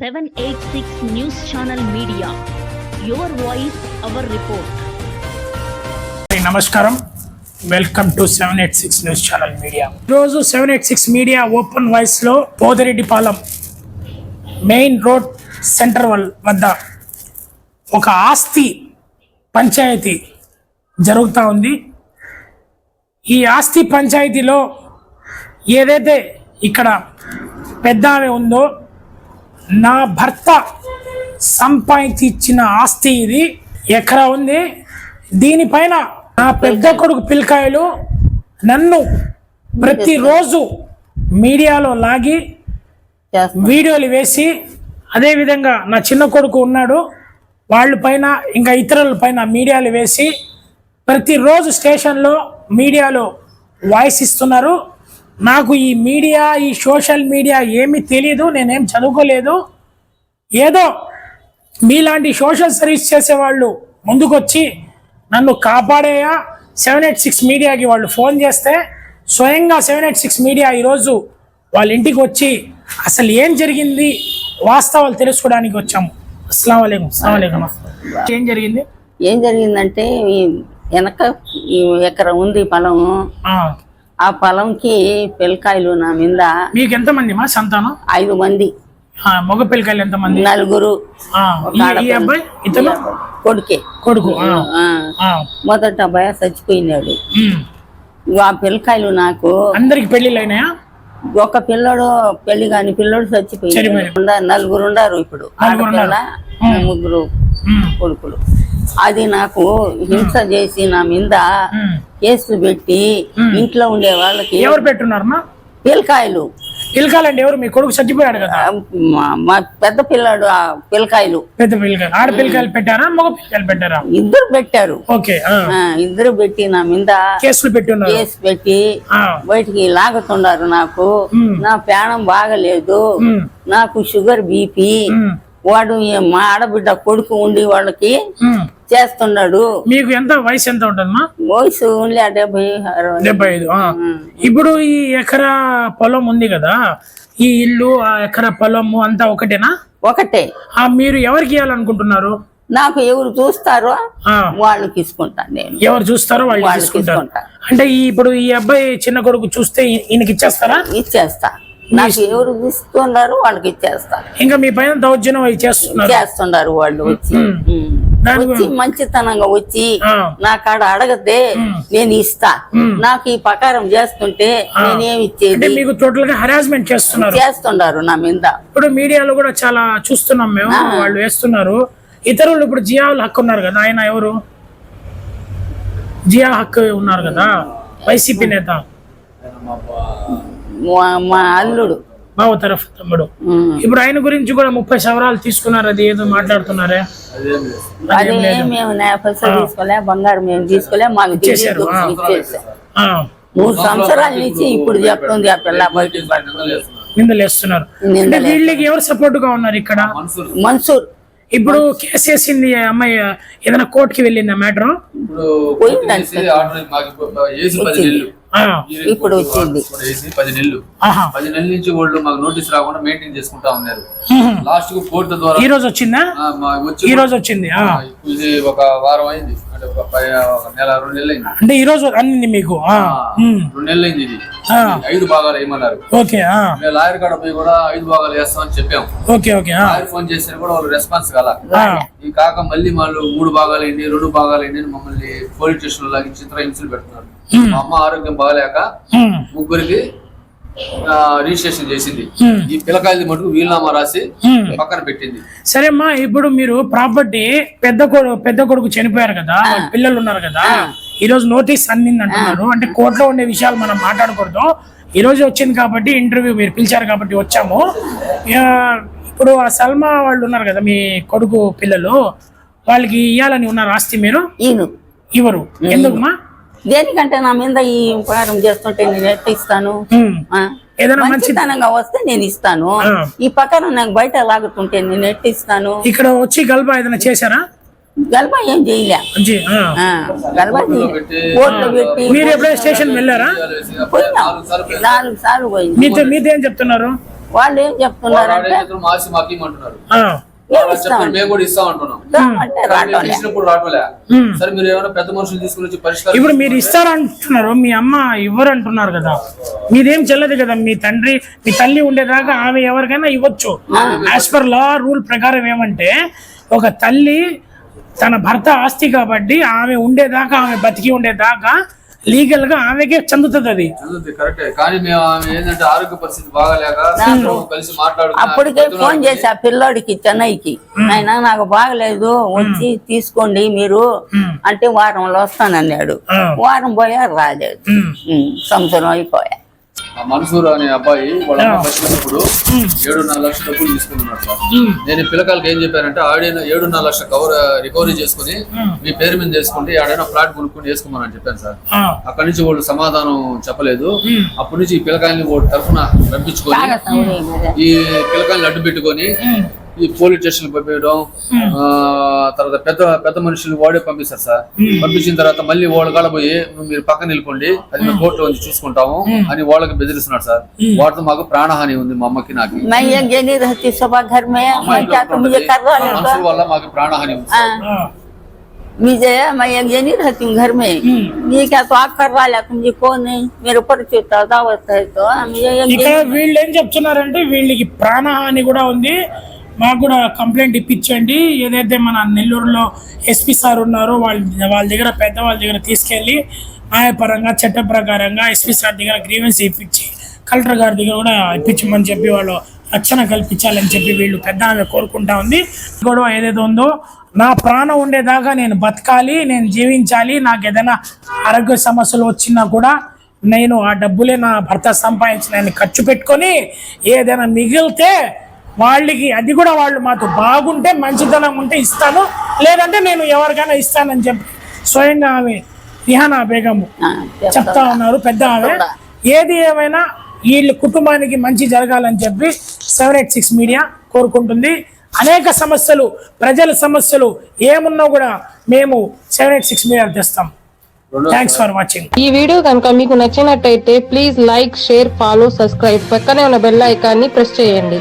Seven eight six news channel media. Your voice our report. నమస్కారం. Welcome to seven eight six news channel media. ఈరోజు seven eight six media open వాయిస్లో Podireddipalem main road centre వల్ వద్ద ఒక ఆస్తి పంచాయతీ జరుగుతూ ఉంది. ఈ ఆస్తి పంచాయతీలో ఏదైతే ఇక్కడ పెద్ద ఆమె ఉందో నా భర్త సంపాదించి ఇచ్చిన ఆస్తి ఇది ఎకరా ఉంది. దీనిపైన నా పెద్ద కొడుకు పిల్లకాయలు నన్ను ప్రతిరోజు మీడియాలో లాగి వీడియోలు వేసి అదేవిధంగా నా చిన్న కొడుకు ఉన్నాడు వాళ్ళ పైన ఇంకా ఇతరుల పైన మీడియాలు వేసి ప్రతిరోజు స్టేషన్లో మీడియాలో వాయిస్ ఇస్తున్నారు. నాకు ఈ మీడియా ఈ సోషల్ మీడియా ఏమీ తెలియదు నేనేం చదువుకోలేదు. ఏదో మీలాంటి సోషల్ సర్వీస్ చేసేవాళ్ళు ముందుకొచ్చి నన్ను కాపాడేయా? సెవెన్ ఎయిట్ సిక్స్ మీడియాకి వాళ్ళు ఫోన్ చేస్తే స్వయంగా సెవెన్ ఎయిట్ సిక్స్ మీడియా ఈరోజు వాళ్ళ ఇంటికి వచ్చి అసలు ఏం జరిగింది? వాస్తవాలు తెలుసుకోవడానికి వచ్చాము అస్సలం అయికం అస్సలం ఏం జరిగింది? ఏం జరిగిందంటే వెనక ఈ ఎకర ఉంది పొలము. ఆ, పొలంకి పిల్లకాయలు నా మీద మీకు ఎంతమంది మా సంతానం? ఐదు మంది. మగ పిల్లకాయలు నలుగురు. ఈ అబ్బాయి? ఇతను? కొడుకే. కొడుకు మొదట అబ్బాయి చచ్చిపోయినాడు. ఆ పిల్లకాయలు నాకు అందరికి అయినాయా? ఒక పిల్లడు పెళ్ళి కాని పిల్లడు. ఉండ- నలుగురు ఉండారు ఇప్పుడు. నలుగురు. ముగ్గురు కొడుకులు. అది నాకు హింస చేసి నా మీద. కేసులు పెట్టి ఇంట్లో ఉండే వాళ్ళకి ఎవరు పెట్టున్నారమ్మా? పిల్లకాయలు. పిల్లకాయలండి ఎవరు? మీ కొడుకు చచ్చిపోయాడు కదా. మా- పెద్ద పిల్లాడు ఆ పిల్లకాయలు. పెద్ద పిల్లకాయలు. ఆడ పిల్లకాయలు పెట్టారా? మగ పిల్లకాయలు పెట్టారా? ఇద్దరు పెట్టారు. ఓకే ఇద్దరు పెట్టి నా మీద కేసులు పెట్టున్నారు. కేసు పెట్టి బయటికి లాగుతున్నారు నాకు. నా ప్రాణం బాగలేదు. నాకు షుగర్ బీపీ. వాడు మా ఆడబిడ్డ కొడుకు ఉండి వాళ్ళకి. చేస్తున్నాడు. మీకు ఎంత వయసు ఎంత ఉంటుందమ్మా? వయసు డెబ్బై డెబ్బై ఐదు. ఇప్పుడు ఈ ఎకరా పొలం ఉంది కదా ఈ ఇల్లు ఆ ఎకరా పొలము అంతా ఒకటేనా? ఒకటే. ఆ మీరు ఎవరికి ఇవ్వాలనుకుంటున్నారు? నాకు ఎవరు చూస్తారో వాళ్ళకి ఇసుకుంటాను నేను. ఎవరు చూస్తారో వాళ్ళు తీసుకుంటారు. అంటే ఇప్పుడు ఈ అబ్బాయి చిన్న కొడుకు చూస్తే ఈయనకి ఇచ్చేస్తారా? ఇచ్చేస్తా. నాకు ఎవరు ఇస్తున్నారు వాళ్ళకి ఇచ్చేస్తా. ఇంకా మీ పైన దౌర్జన్యం చేస్తున్నారు. చేస్తున్నారు వాళ్ళు వచ్చి. వచ్చి మంచితనంగా వచ్చి నా కాడ అడగతే నేను ఇస్తా. నాకు ఈ ప్రకారం చేస్తుంటే నేనేమి అంటే ఇచ్చేది? మీకు టోటల్గా హరాస్మెంట్ చేస్తున్నారు. చేస్తుండారు నా మీద. ఇప్పుడు మీడియాలో కూడా చాలా చూస్తున్నాం మేము వాళ్ళు వేస్తున్నారు. ఇతరులు ఇప్పుడు జియావుల్ హక్కు ఉన్నారు కదా ఆయన ఎవరు? జియా హక్కు ఉన్నారు కదా వైసీపీ నేత. మా- మా అల్లుడు. బావ తరఫు తమ్ముడు. ఇప్పుడు ఆయన గురించి కూడా ముప్పై సవరాలు తీసుకున్నారు? అది ఏదో మాట్లాడుతున్నారే? బంగారం మేము తీసుకోలే మాకు మూడు సంవత్సరాల నుంచి ఇప్పుడు చెప్తుంది ఆ పిల్ల అంటే. వీళ్ళకి ఎవరు సపోర్ట్గా ఉన్నారు ఇక్కడ? మన్సూర్. ఇప్పుడు కేసు వేసింది ఆ అమ్మాయి ఏదైనా కోర్టుకి వెళ్ళింది మ్యాటర్? ఇప్పుడు వచ్చింది. పది నెలలు. పది నెలల నుంచి వాళ్ళు మాకు నోటీస్ రాకుండా మెయింటైన్ చేసుకుంటా ఉన్నారు. లాస్ట్కు కోర్టు ద్వారా ఈ రోజు వచ్చిందా? ఆ, ఈ రోజు వచ్చింది ఆ. ఆ, ఒక వారం అయింది. అంటే ఈ రోజు అందింది మీకు. రెండు నెలలు అయింది ఇది. ఐదు భాగాలు వేయమన్నారు ఓకే ఆ. మేము లాయర్ కాడ పోయి కూడా ఐదు భాగాలు వేస్తామని చెప్పాం ఓకే ఓకే. లాయర్ ఫోన్ చేసినా కూడా వాళ్ళు రెస్పాన్స్ కాల ఆ. ఈ కాక మళ్ళీ వాళ్ళు మూడు భాగాలు అయింది రెండు భాగాలు అయింది మమ్మల్ని పోలీస్ స్టేషన్లో లాగి చిత్ర హింసలు పెడుతున్నారు మా అమ్మ ఆరోగ్యం బాగాలేక. ముగ్గురికి రిజిస్ట్రేషన్ చేసింది. ఈ పిల్లకాయలది మటుకు వీలునామా రాసి. పక్కన పెట్టింది. సరేమ్మా ఇప్పుడు మీరు ప్రాపర్టీ పెద్ద కొడుకు పెద్ద కొడుకు చనిపోయారు కదా పిల్లలు ఉన్నారు కదా ఈ రోజు నోటీస్ అందింది అంటున్నారు. అంటే కోర్టులో ఉండే విషయాలు మనం మాట్లాడకూడదు. ఈ రోజు వచ్చింది కాబట్టి ఇంటర్వ్యూ మీరు పిలిచారు కాబట్టి వచ్చాము. ఇప్పుడు ఆ సల్మా వాళ్ళు ఉన్నారు కదా మీ కొడుకు పిల్లలు వాళ్ళకి ఇవ్వాలని ఉన్నారు ఆస్తి మీరు? ఇవ్వరు. ఎందుకుమా దేనికంటే నా మీద ఈ ఉపకారం చేస్తుంటే నేను ఎట్లా ఇస్తాను? ఉమ్. ఆ? ఏదైనా మంచి మంచితనంగా వస్తే నేను ఇస్తాను. ఈ ప్రకారం నాకు బయట లాగుతుంటే నేను ఎట్లా ఇస్తాను? ఇక్కడ వచ్చి గల్బా ఏదైనా చేశారా? గల్బ ఏం చేయలే. గల్బ. పెట్టి పెట్టి మీరు ఎప్పుడైనా స్టేషన్ వెళ్ళారా? పోయినా. నాలుగు సార్లు పోయింది మీతో మీతో ఏం చెప్తున్నారు? వాళ్ళు ఏం చెప్తున్నారంటే మీరు ఇప్పుడు మీరు ఇస్తారంటున్నారు మీ అమ్మ ఇవ్వరు అంటున్నారు కదా. మీదేం చెల్లదు కదా మీ తండ్రి మీ తల్లి ఉండేదాకా ఆమె ఎవరికైనా ఇవ్వచ్చు. యాజ్ పర్ లా రూల్ ప్రకారం ఏమంటే ఒక తల్లి తన భర్త ఆస్తి కాబట్టి ఆమె ఉండేదాకా ఆమె బతికి ఉండేదాకా లీగల్గా ఆమెకే చెందుతుంది అది. అప్పటికే ఫోన్ చేసి ఆ పిల్లోడికి చెన్నైకి. ఆయన నాకు బాగలేదు వచ్చి తీసుకోండి మీరు. అంటే వారంలో వస్తానన్నాడు. వారం పోయా రాలేదు. సంవత్సరం అయిపోయా. మన్సూర్ అనే అబ్బాయి వాళ్ళ బతికినప్పుడు ఏడున్నర లక్షల డబ్బులు తీసుకున్నాడు సార్. నేను పిల్లకాయలకి ఏం చెప్పానంటే ఆడిన ఏడున్నర లక్షల కవర్ రికవరీ చేసుకుని మీ పేరు మీద చేసుకుంటే ఆడైనా ఫ్లాట్ కొనుక్కొని వేసుకోమని చెప్పాను సార్. అక్కడి నుంచి వాళ్ళు సమాధానం చెప్పలేదు. అప్పటి నుంచి ఈ పిల్లకాయల్ని వాళ్ళ తరఫున రప్పించుకొని ఈ పిల్లకాయల్ని అడ్డు పెట్టుకొని ఈ పోలీస్ స్టేషన్ పంపించడం ఆ, తర్వాత పెద్ద పెద్ద మనుషులు వాడే పంపిస్తారు సార్ పంపించిన తర్వాత మళ్ళీ వాళ్ళ కాడ పోయి మీరు పక్కన నిలుకోండి అది మేము కోర్టులో వచ్చి చూసుకుంటాము అని వాళ్ళకి బెదిరిస్తున్నారు సార్ వాటితో మాకు ప్రాణహాని ఉంది మా అమ్మకి నాకు मैं एक जनी रहती सुबह घर में मैं क्या तुम मुझे करवा लो तो మనుషుల వల్ల మాకు ప్రాణహాని ఉంది हाँ, ఆ, मुझे मैं एक जनी रहती हूँ घर में ये क्या तो आप करवा लिया तुम जी कौन है मेरे ऊपर चुता दावत है तो मुझे एक ఇక్కడ जनी వీళ్ళు ఏం చెప్తున్నారంటే వీళ్ళకి ప్రాణహాని కూడా ఉంది మాకు కూడా కంప్లైంట్ ఇప్పించండి. ఏదైతే మన నెల్లూరులో ఎస్పీ సార్ ఉన్నారో వాళ్ళ వాళ్ళ దగ్గర పెద్దవాళ్ళ దగ్గర తీసుకెళ్ళి న్యాయపరంగా చట్ట ప్రకారంగా ఎస్పీ సార్ దగ్గర గ్రీవెన్స్ ఇప్పించి కలెక్టర్ గారి దగ్గర కూడా ఇప్పించమని చెప్పి వాళ్ళు రక్షణ కల్పించాలని చెప్పి వీళ్ళు పెద్ద ఆమె కోరుకుంటా ఉంది. గొడవ ఏదైతే ఉందో నా ప్రాణం ఉండేదాకా నేను బతకాలి నేను జీవించాలి. నాకు ఏదైనా ఆరోగ్య సమస్యలు వచ్చినా కూడా నేను ఆ డబ్బులే నా భర్త సంపాదించిన నేను ఖర్చు పెట్టుకొని ఏదైనా మిగిలితే వాళ్ళకి అది కూడా వాళ్ళు మాతో బాగుంటే మంచితనం ఉంటే ఇస్తాను. లేదంటే నేను ఎవరికైనా ఇస్తానని చెప్పి స్వయంగా ఆమె రిహానా బేగము हाँ, చెప్తా. ఉన్నారు పెద్ద ఆమె. ఏది ఏమైనా వీళ్ళ కుటుంబానికి మంచి జరగాలని చెప్పి సెవెన్ ఎయిట్ సిక్స్ మీడియా కోరుకుంటుంది. అనేక సమస్యలు ప్రజల సమస్యలు ఏమున్నా కూడా మేము సెవెన్ ఎయిట్ సిక్స్ మీడియా తెస్తాం. థ్యాంక్స్ ఫర్ వాచింగ్ ఈ వీడియో కనుక మీకు నచ్చినట్టయితే please like share follow subscribe. పక్కనే ఉన్న బెల్ ఐకాన్ని ప్రెస్ చేయండి.